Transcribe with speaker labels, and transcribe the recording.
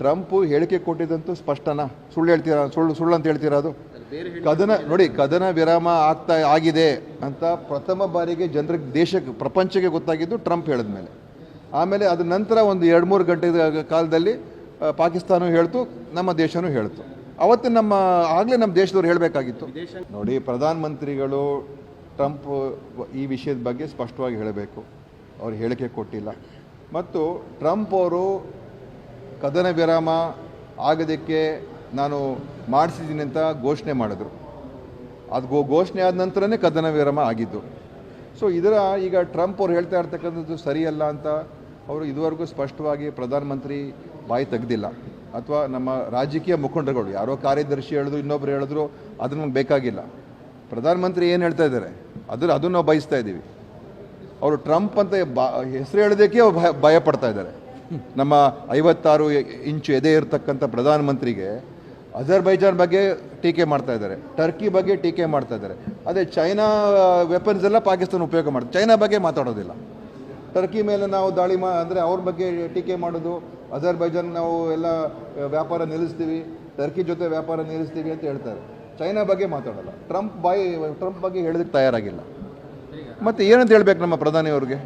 Speaker 1: Trump ಹೇಳಿಕೆ ಕೊಟ್ಟಿದ್ದಂತೂ ಸ್ಪಷ್ಟನಾ? ಸುಳ್ಳು ಹೇಳ್ತೀರಾ? ಸುಳ್ಳು ಸುಳ್ಳು ಅಂತ ಹೇಳ್ತೀರಾ ಅದು? ಕದನ, ನೋಡಿ, ಕದನ ವಿರಾಮ ಆಗ್ತಾ, ಆಗಿದೆ ಅಂತ ಪ್ರಥಮ ಬಾರಿಗೆ ಜನರಿಗೆ, ದೇಶಕ್ಕೆ, ಪ್ರಪಂಚಕ್ಕೆ ಗೊತ್ತಾಗಿದ್ದು ಟ್ರಂಪ್ ಹೇಳಿದ ಮೇಲೆ. ಆಮೇಲೆ ಅದ ನಂತರ ಒಂದು ಎರಡು ಮೂರು ಗಂಟೆ ಕಾಲದಲ್ಲಿ ಪಾಕಿಸ್ತಾನ ಹೇಳ್ತು, ನಮ್ಮ ದೇಶನೂ ಹೇಳ್ತು. ಅವತ್ತು ನಮ್ಮ, ಆಗಲೇ ನಮ್ಮ ದೇಶದವ್ರು ಹೇಳಬೇಕಾಗಿತ್ತು. ನೋಡಿ, ಪ್ರಧಾನಮಂತ್ರಿಗಳು ಟ್ರಂಪ್ ಈ ವಿಷಯದ ಬಗ್ಗೆ ಸ್ಪಷ್ಟವಾಗಿ ಹೇಳಬೇಕು. ಅವ್ರು ಹೇಳಿಕೆ ಕೊಟ್ಟಿಲ್ಲ. ಮತ್ತು ಟ್ರಂಪ್ ಅವರು ಕದನ ವಿರಾಮ ಆಗೋದಕ್ಕೆ ನಾನು ಮಾಡಿಸಿದ್ದೀನಿ ಅಂತ ಘೋಷಣೆ ಮಾಡಿದ್ರು. ಅದು ಗೋ, ಘೋಷಣೆ ಆದ ನಂತರನೇ ಕದನ ವಿರಾಮ ಆಗಿದ್ದು. ಸೊ ಇದರ ಈಗ ಟ್ರಂಪ್ ಅವ್ರು ಹೇಳ್ತಾ ಇರ್ತಕ್ಕಂಥದ್ದು ಸರಿಯಲ್ಲ ಅಂತ ಅವರು ಇದುವರೆಗೂ ಸ್ಪಷ್ಟವಾಗಿ ಪ್ರಧಾನಮಂತ್ರಿ ಬಾಯಿ ತೆಗೆದಿಲ್ಲ. ಅಥವಾ ನಮ್ಮ ರಾಜಕೀಯ ಮುಖಂಡರುಗಳು, ಯಾರೋ ಕಾರ್ಯದರ್ಶಿ ಹೇಳಿದ್ರು, ಇನ್ನೊಬ್ರು ಹೇಳಿದ್ರು ಅದು ನಮ್ಗೆ ಬೇಕಾಗಿಲ್ಲ. ಪ್ರಧಾನಮಂತ್ರಿ ಏನು ಹೇಳ್ತಾ ಇದ್ದಾರೆ? ಅದ್ರ ಅದನ್ನು ನಾವು ಬಯಸ್ತಾ ಇದ್ದೀವಿ. ಅವರು ಟ್ರಂಪ್ ಅಂತ ಬಾ, ಹೆಸರು ಹೇಳೋದಕ್ಕೆ ಭಯ ಭಯ ಪಡ್ತಾ ಇದ್ದಾರೆ. ನಮ್ಮ ಐವತ್ತಾರು ಇಂಚು ಎದೆ ಇರತಕ್ಕಂಥ ಪ್ರಧಾನಮಂತ್ರಿಗೆ ಅಜರ್ಬೈಜಾನ್ ಬಗ್ಗೆ ಟೀಕೆ ಮಾಡ್ತಾ ಇದ್ದಾರೆ. ಟರ್ಕಿ ಬಗ್ಗೆ ಟೀಕೆ ಮಾಡ್ತಾ ಇದ್ದಾರೆ. ಅದೇ ಚೈನಾ ವೆಪನ್ಸ್ ಎಲ್ಲ ಪಾಕಿಸ್ತಾನ ಉಪಯೋಗ ಮಾಡ್ತಾರೆ. ಚೈನಾ ಬಗ್ಗೆ ಮಾತಾಡೋದಿಲ್ಲ. ಟರ್ಕಿ ಮೇಲೆ ನಾವು ದಾಳಿ ಮಾ, ಅಂದರೆ ಅವ್ರ ಬಗ್ಗೆ ಟೀಕೆ ಮಾಡೋದು, ಅಜರ್ಬೈಜಾನ್ ನಾವು ಎಲ್ಲ ವ್ಯಾಪಾರ ನಿಲ್ಲಿಸ್ತೀವಿ, ಟರ್ಕಿ ಜೊತೆ ವ್ಯಾಪಾರ ನಿಲ್ಲಿಸ್ತೀವಿ ಅಂತ ಹೇಳ್ತಾರೆ. ಚೈನಾ ಬಗ್ಗೆ ಮಾತಾಡೋಲ್ಲ. ಟ್ರಂಪ್ ಬಾಯಿ, ಟ್ರಂಪ್ ಬಗ್ಗೆ ಹೇಳೋದಕ್ಕೆ ತಯಾರಾಗಿಲ್ಲ. ಮತ್ತು ಏನಂತ ಹೇಳ್ಬೇಕು ನಮ್ಮ ಪ್ರಧಾನಿ ಅವ್ರಿಗೆ?